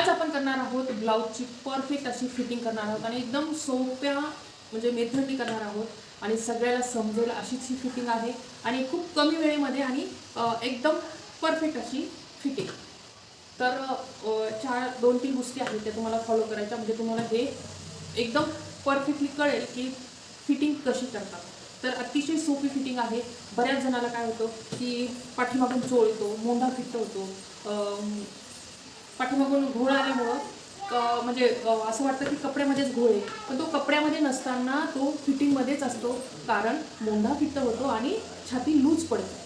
आज आपण करणार आहोत ब्लाऊजची परफेक्ट अशी फिटिंग करणार आहोत आणि एकदम सोप्या म्हणजे मेथडनी करणार आहोत. आणि सगळ्याला समजेल अशीच ही फिटिंग आहे. आणि खूप कमी वेळेमध्ये आणि एकदम परफेक्ट अशी फिटिंग तर चार दोन तीन गोष्टी आहेत त्या तुम्हाला फॉलो करायच्या. म्हणजे तुम्हाला हे एकदम परफेक्टली कळेल की फिटिंग कशी करतात. तर अतिशय सोपी फिटिंग आहे. बऱ्याच जणाला काय होतं की पाठीमागून चोळ येतो मोंढा फिट्ट होतो पाठीमागून घोळ आल्यामुळं क- म्हणजे असं वाटतं की कपड्यामध्येच घोळ आहे. पण तो कपड्यामध्ये नसताना तो फिटिंगमध्येच असतो. कारण मोंढा फिट्ट होतो आणि छाती लूज पडते.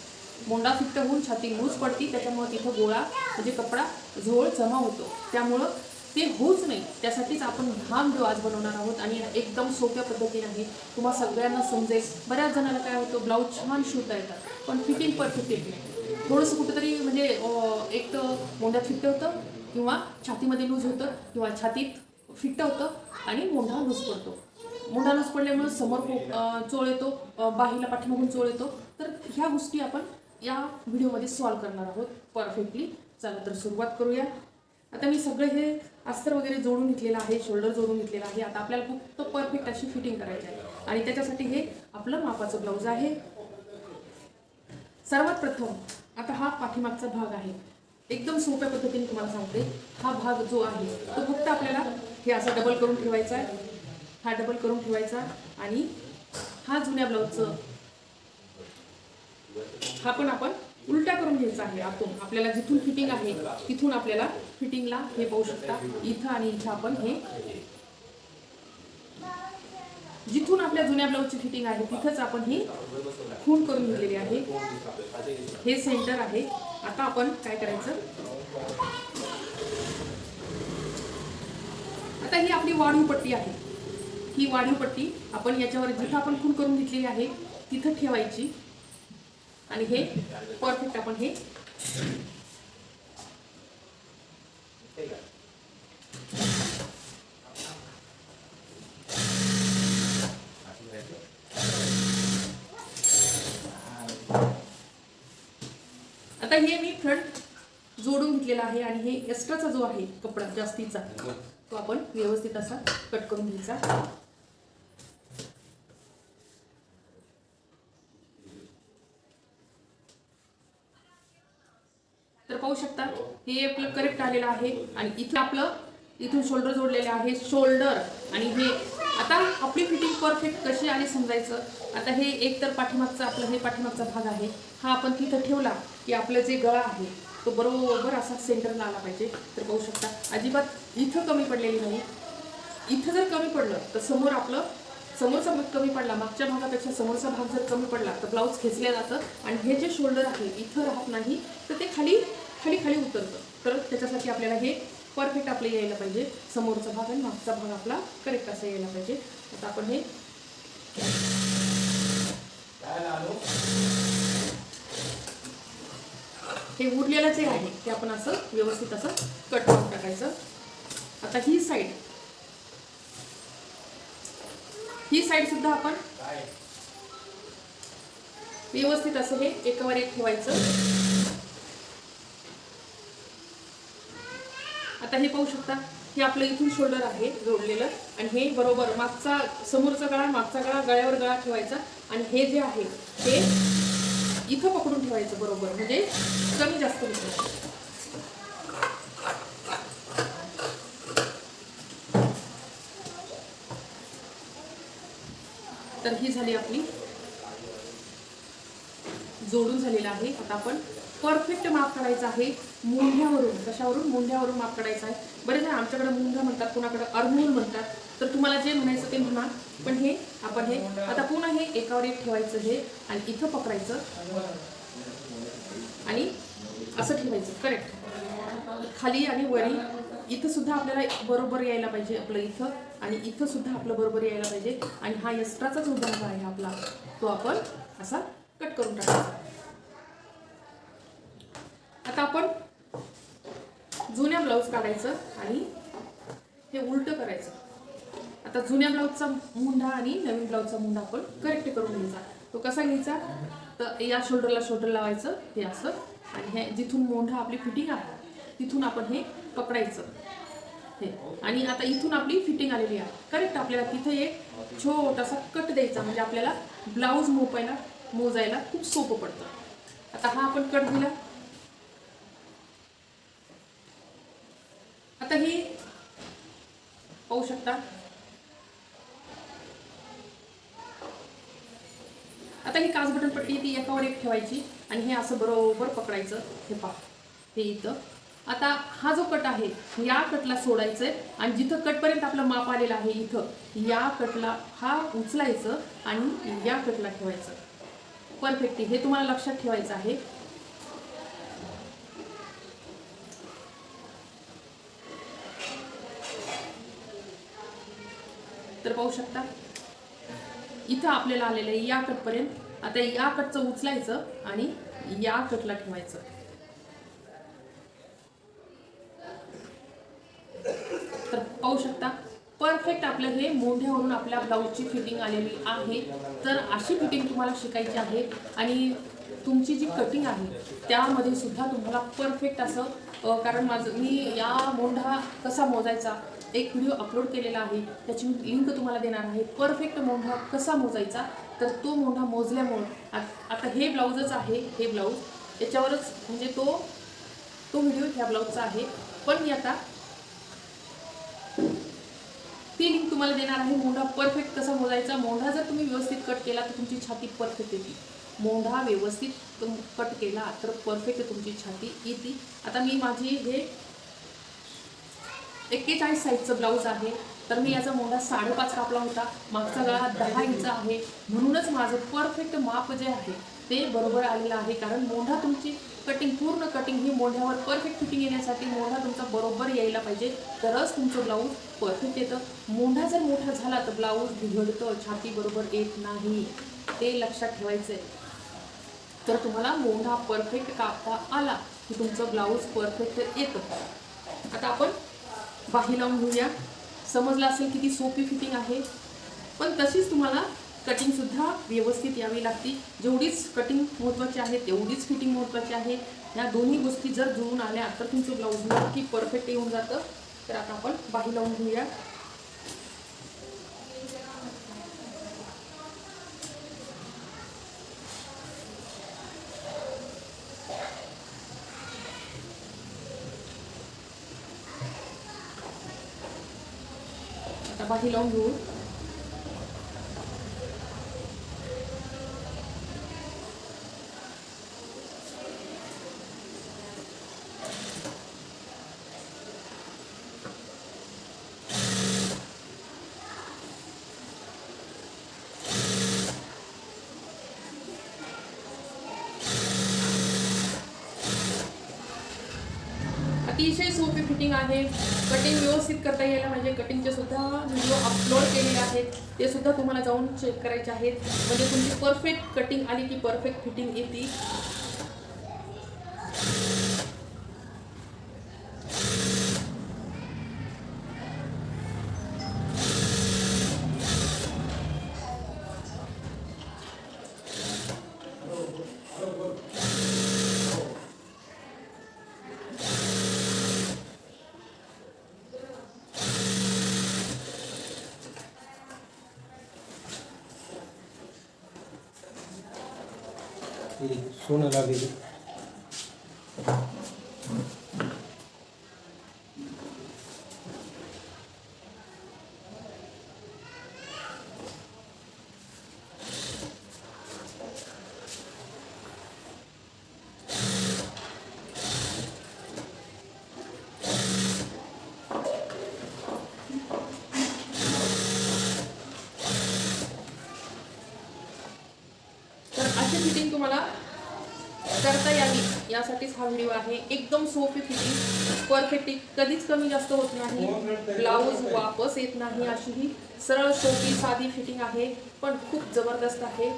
मोंडा फिट्ट होऊन छाती लूज पडती त्याच्यामुळं तिथं गोळा म्हणजे कपडा झोळ जमा होतो. त्यामुळं ते होऊच नाही. त्यासाठीच आपण घाम जो आज बनवणार आहोत आणि एकदम सोप्या पद्धतीने आहे. तुम्हाला सगळ्यांना समजेल. बऱ्याच जणांना काय होतं ब्लाऊज छान शिवता येतात पण फिटिंग परफेक्ट येत नाही. थोडंसं कुठंतरी म्हणजे एक तर मोंढ्यात फिट्ट होतं किंवा छातीमध्ये लूज होतं किंवा छातीत फिट्ट होतं आणि मोंढा लूज पडतो. मोंढा लूज पडल्यामुळे समोर पो चोळ येतो बाहेरला बाहीला पाठीमागून चोळ येतो. तर ह्या गोष्टी आपण या व्हिडिओमध्ये सॉल्व करणार आहोत परफेक्टली. चला तर सुरुवात करूया. आता मी सगळे हे अस्तर वगैरे जोडून घेतलेलं आहे शोल्डर जोडून घेतलेलं आहे. आता आपल्याला फक्त परफेक्ट अशी फिटिंग करायची आहे. आणि त्याच्यासाठी हे आपलं मापाचं ब्लाऊज आहे. सर्वात प्रथम आता हा पाठीमागचा भाग आहे. एकदम सोप्या पद्धतीने तुम्हाला सांगते. हा भाग जो आहे तो फक्त आपल्याला हे असा डबल करून ठेवायचा आहे. हा डबल करून ठेवायचा आणि हा जुन्या ब्लाऊजचं हा पण आपण उलटा करून घ्यायचा आहे आतून. आपल्याला जिथून फिटिंग आहे तिथून आपल्याला फिटिंगला हे पाहू शकता. इथं आणि इथं आपण हे जिथून आपल्या जुन्या ब्लाऊजची फिटिंग आहे तिथंच आपण ही खून करून घेतलेली आहे. हे सेंटर आहे. आता आपण काय करायचं? आता ही आपली वाढीव पट्टी आहे. ही वाढीव पट्टी आपण याच्यावर जिथं आपण खून करून घेतलेली आहे तिथं ठेवायची. आणि हे परफेक्ट आपण हे आता हे मी फ्रंट जोडून घेतलेला आहे आणि हे एक्स्ट्राचा जो आहे कपडा जास्तीचा तो आपण व्यवस्थित असा कट करून घ्यायचा. तर पाहू शकता हे आपलं करेक्ट आलेलं आहे आणि इथं आपलं इथून शोल्डर जोडलेले आहे. शोल्डर आणि हे आता आपली फिटिंग परफेक्ट कशी आणि समजायचं? आता हे एक तर पाठीमागचा आपलं हे पाठीमागचा भाग आहे. हा आपण तिथं ठेवला की आपलं जे गळा आहे तो बरोबर असा सेंटरला आला पाहिजे. तर पाहू शकता अजिबात इथं कमी पडलेली नाही. इथं जर कमी पडलं तर समोर आपलं समोरचा भाग कमी पडला मागच्या भागापेक्षा समोरचा भाग जर कमी पडला तर ब्लाऊज खेचल्या जातं. आणि हे जे शोल्डर आहे इथं राहत नाही तर ते खाली खाली खाली उतरतं. तर त्याच्यासाठी आपल्याला हे परफेक्ट आपलं यायला पाहिजे. समोरचा भाग आणि मागचा भाग आपला करेक्ट असा यायला पाहिजे. आता आपण हे हे उरलेलं जे आहे ते आपण असं व्यवस्थित असं कट करून टाकायचं. आता ही साईड ही साईड सुद्धा आपण व्यवस्थित असं हे एकावर एक ठेवायचं. आता हे पाहू शकता हे आपलं इथून शोल्डर आहे जोडलेलं. आणि हे बरोबर मागचा समोरचा गळा मागचा गळा गळ्यावर गळा ठेवायचा. आणि हे जे आहे ते इथं पकडून ठेवायचं बरोबर. म्हणजे कमी जास्त होतं तर ही झाली आपली जोडून झालेलं आहे. आता आपण परफेक्ट माप काढायचं आहे. मुंढ्यावरून कशावरून? मुंढ्यावरून माप काढायचं आहे. बरेच जण आमच्याकडे मुंढा म्हणतात कोणाकडे अर्मूल म्हणतात. तर तुम्हाला जे म्हणायचं ते म्हणा. पण हे आपण हे आता पुन्हा हे एकावर एक ठेवायचं हे आणि इथं पकडायचं. आणि असं ठेवायचं करेक्ट खाली आणि वरी इथं सुद्धा आपल्याला बरोबर यायला पाहिजे आपलं इथं आणि इथं सुद्धा आपलं बरोबर यायला पाहिजे. आणि हा एक्स्ट्राचा जो आहे आपला तो आपण असा कट करून टाकायचा आता आपण जुन्या ब्लाऊज काढायचं आणि हे उलट करायचं. आता जुन्या ब्लाऊजचा मुंढा आणि नवीन ब्लाऊजचा मुंढा आपण करेक्ट करून घ्यायचा. तो कसा घ्यायचा? तर या शोल्डरला शोल्डर लावायचं हे असं. आणि हे जिथून मोंढा आपली फिटिंग आहे तिथून आपण हे पकडायचं. हे. आणि आता इथून आपली फिटिंग आलेली आहे. करेक्ट आपल्याला तिथे एक छोटासा कट द्यायचा म्हणजे आपल्याला ब्लाऊज मोपायला मोजायला खूप सोपं पडतं. आता हा आपण कट दिला. आता ही पाहू शकता. आता ही काच बटन पट्टी ती एकावर एक ठेवायची आणि हे असं बरोबर पकडायचं. हे पा हे इथं. आता हा जो कट आहे या कटला सोडायचं आहे आणि जिथं कटपर्यंत आपलं माप आलेलं आहे इथं या कटला हा उचलायचं आणि या कटला ठेवायचं. परफेक्ट हे तुम्हाला लक्षात ठेवायचं आहे. तर पाहू शकता. इथं आपल्याला आलेलं आहे या कटपर्यंत आता या कटचं उचलायचं आणि या कटला ठेवायचं. तर पाहू शकता परफेक्ट आपलं हे मोंढ्यावरून आपल्या ब्लाऊजची फिटिंग आलेली आहे. तर अशी फिटिंग तुम्हाला शिकायची आहे आणि तुमची जी कटिंग आहे त्यामध्ये सुद्धा तुम्हाला परफेक्ट असं कारण माझं मी या मोंढा कसा मोजायचा? एक व्हिडिओ अपलोड केलेला आहे. त्याची मी लिंक तुम्हाला देणार आहे. परफेक्ट मोंढा कसा मोजायचा? तर तो मोंढा मोजल्यामुळं आता हे ब्लाऊजच आहे हे ब्लाऊज. याच्यावरच म्हणजे तो तो व्हिडिओ ह्या ब्लाऊजचा आहे. पण मी आता ती लिंक तुम्हाला देणार आहे. मोंढा परफेक्ट कसा मोजायचा? मोंढा जर तुम्ही व्यवस्थित कट केला तर तुमची छाती परफेक्ट येते. मोंढा व्यवस्थित तुम कट केला तर परफेक्ट तुमची छाती येते. आता मी माझी हे एक्केचाळीस साईजचं ब्लाऊज आहे. तर मी याचा मोठा साडेपाच कापला होता. मागचा गळा दहा इंच आहे. म्हणूनच माझं परफेक्ट माप जे आहे ते बरोबर आलेलं आहे. कारण मोढा तुमची कटिंग पूर्ण कटिंग ही मोढ्यावर परफेक्ट फिटिंग येण्यासाठी मोढा तुमचा बरोबर यायला पाहिजे. तरच तुमचं ब्लाऊज परफेक्ट येतं. मोढा जर मोठा झाला तर ब्लाऊज बिघडतं. छाती बरोबर येत नाही. ते लक्षात ठेवायचं आहे तर तुम्हाला मोढा परफेक्ट कापता आला की तुमचं ब्लाऊज परफेक्ट येतं. आता आपण बाही लावून घेऊया. समजलं असेल किती सोपी फिटिंग आहे. पण तशीच तुम्हाला कटिंगसुद्धा व्यवस्थित यावी लागते. जेवढीच कटिंग महत्त्वाची आहे तेवढीच फिटिंग महत्त्वाची आहे. या दोन्ही गोष्टी जर जुळून आल्या तर तुमचं ब्लाऊज नक्की परफेक्ट येऊन जातं. तर आता आपण बाही लावून घेऊया. आता बाही अतिशय सोपी फिटिंग आहे. कटिंग व्यवस्थित करता यायला म्हणजे कटिंगचे सुद्धा व्हिडिओ अपलोड केलेले आहेत. ते सुद्धा तुम्हाला जाऊन चेक करायचे आहेत. म्हणजे तुमची परफेक्ट कटिंग आली की परफेक्ट फिटिंग येते. y suena la. तुम्हाला करता यावी यासाठीच हा व्हिडिओ आहे. एकदम सोपी फिटिंग परफेक्ट कधीच कमी जास्त होत नाही. ब्लाऊज वापस येत नाही अशी ही सरळ सोपी साधी फिटिंग आहे. पण खूप जबरदस्त आहे.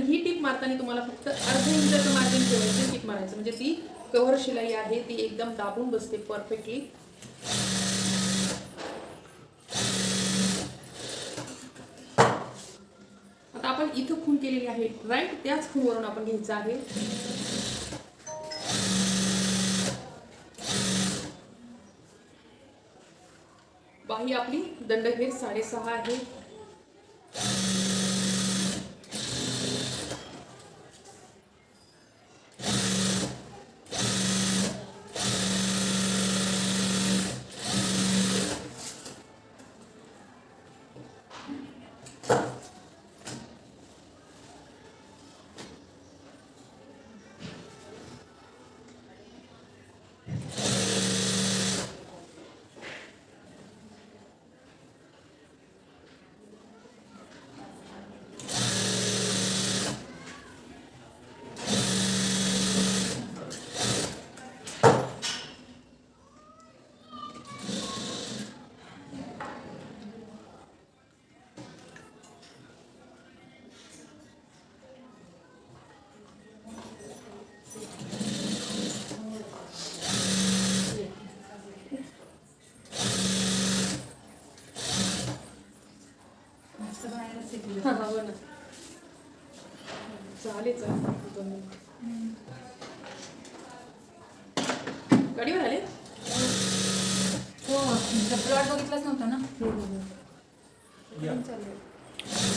आणि ही टीप मारताना तुम्हाला फक्त अर्धा इंचाचं मार्जिन ठेवायचं टीप मारायचं. म्हणजे ती कव्हर शिलाई आहे ती एकदम दाबून बसते परफेक्टली आता आपण इथं खून केलेली आहे राईट त्याच खूनवरून आपण घ्यायचं आहे. बाही आपली दंडघेर साडेसहा आहे. चालेल चालेल. गाडीवर आले? हो प्लॉट बघितलाच नव्हता ना.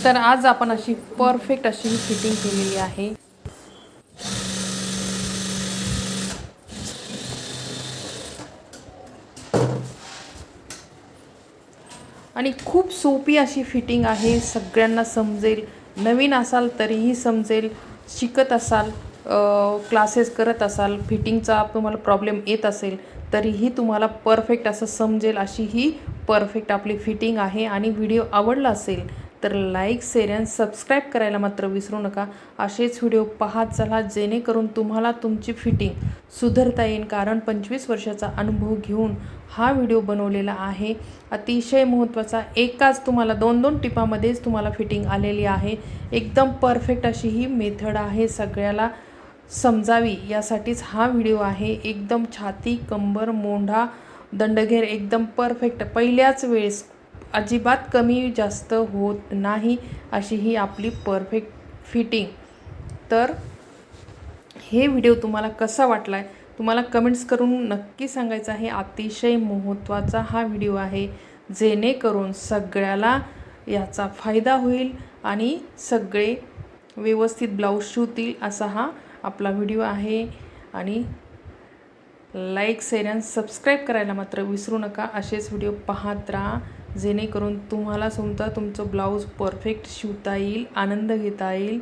तर आज आपण अशी परफेक्ट अशी ही फिटिंग केलेली आहे. आणि खूप सोपी अशी फिटिंग आहे सगळ्यांना समजेल. नवीन असाल तरीही समजेल. शिकत असाल क्लासेस करत असाल फिटिंगचा तुम्हाला प्रॉब्लेम येत असेल तरीही तुम्हाला परफेक्ट असं समजेल अशी ही परफेक्ट आपली फिटिंग आहे. आणि व्हिडिओ आवडला असेल तर लाईक शेअर आणि सबस्क्राईब करायला मात्र विसरू नका. असेच व्हिडिओ पाहत चला जेणेकरून तुम्हाला तुमची फिटिंग सुधारता येईल. कारण पंचवीस वर्षाचा अनुभव घेऊन हा व्हिडिओ बनवलेला आहे. अतिशय महत्त्वाचा एकाच तुम्हाला दोन दोन टिपामध्येच तुम्हाला फिटिंग आलेली आहे. एकदम परफेक्ट अशी ही मेथड आहे सगळ्याला समजावी. यासाठीच हा व्हिडिओ आहे. एकदम छाती कंबर मोंढा दंडघेर एकदम परफेक्ट. पहिल्याच वेळेस अजिबात कमी जास्त होत नाही अशी ही आपली परफेक्ट फिटिंग तर हे व्हिडिओ तुम्हाला कसा वाटला आहे तुम्हाला कमेंट्स करून नक्की सांगायचं आहे. अतिशय महत्त्वाचा हा व्हिडिओ आहे. जेणेकरून सगळ्याला याचा फायदा होईल आणि सगळे व्यवस्थित ब्लाऊज शिवतील असा हा आपला व्हिडिओ आहे. आणि लाईक शेअर आणि सबस्क्राईब करायला मात्र विसरू नका. असेच व्हिडिओ पाहत राहा. जेणेकरून तुम्हाला सुद्धा तुमचं ब्लाऊज परफेक्ट शिवता येईल आनंद घेता येईल.